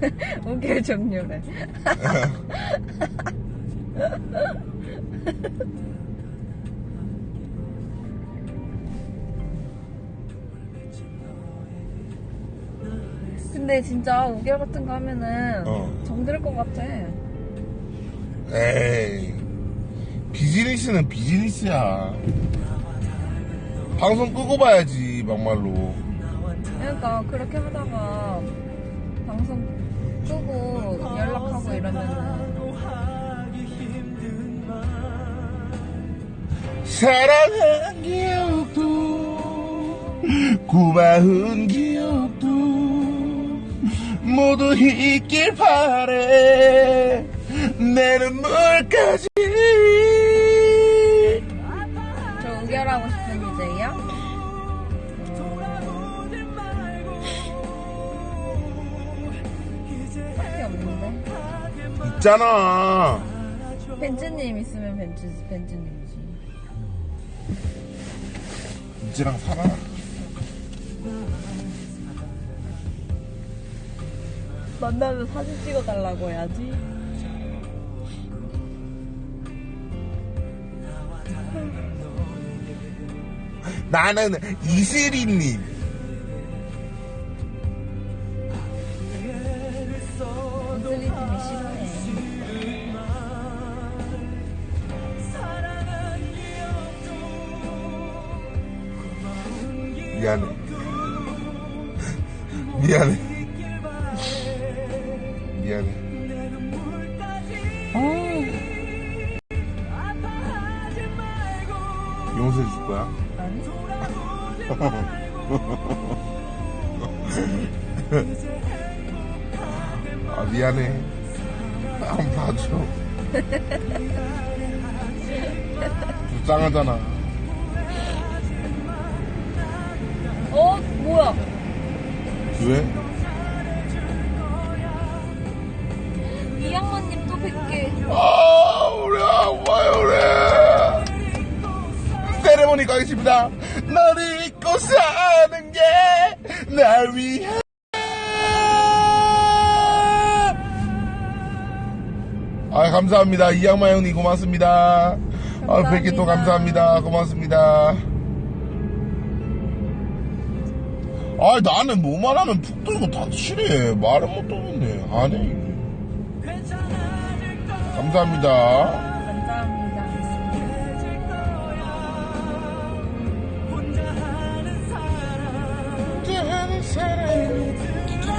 5개월 종료래. 근데 진짜 5개월 같은 거 하면은 어. 정들 것 같아. 에이 비즈니스는 비즈니스야 방송 끄고 봐야지 막말로 그러니까 그렇게 하다가 방송 끄고 연락하고 이러면은 사랑한 기억도 고마운 기억도 모두 있길 바래. 내 눈물까지 있잖아 벤츠님 있으면 벤츠, 벤츠님이지. 이제랑 살아 만나면 사진 찍어달라고 해야지. 나는 이슬이님 미안해. 미안해. 미안해. 용서해 줄 거야? 아 미안해. 한번 봐줘. 불쌍하잖아 어? 뭐야? 왜? 이양만님 또 100개. 아 우리 아빠요 그래 세레모니 가겠습니다 널 잊고 사는 게 날 위해 아 감사합니다 이양마 형님 고맙습니다 아 100개 또 감사합니다 고맙습니다 아 나는 뭐만 하면 푹 들고 다 치래 말은 못 하겠네. 아니. 감사합니다.